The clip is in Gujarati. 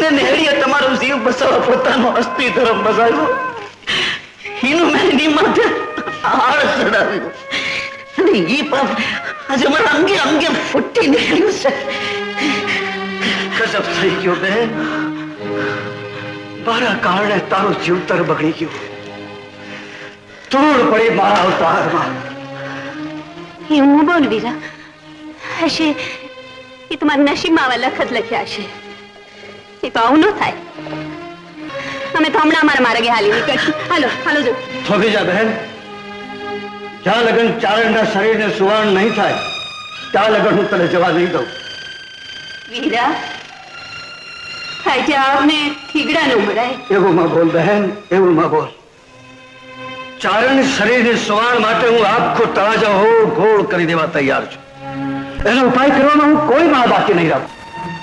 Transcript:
છે. મારા કારણે તારું જીવતર બગડી ગયું. ધૂળ પડી મારા અવતારમાં એવું ન બોલ વીરા હશે. એ તમારા નસીબમાં આવા લખત લખ્યા હશે. એ તો આવું ન થાય. અમે તો હમણાં અમારા માર્ગે હાલી નીકળશું. હાલો હાલો જો. થોભી જા બહેન જ્યાં લગન ચારણના શરીરને સુવર્ણ નહીં થાય ત્યાં લગન હું તને જવા નહીં દઉં. વીરા આજે આપને ઠીગડા ન મળાય એવું માં બોલ બહેન એવું માં બોલ. ચારણ શરીરને સુવર્ણ માટે હું આખો તળાજા હોળ ઘોળ કરી દેવા તૈયાર છું. એનો ઉપાય કરવામાં હું કોઈ માં બાકી નહીં રાખું.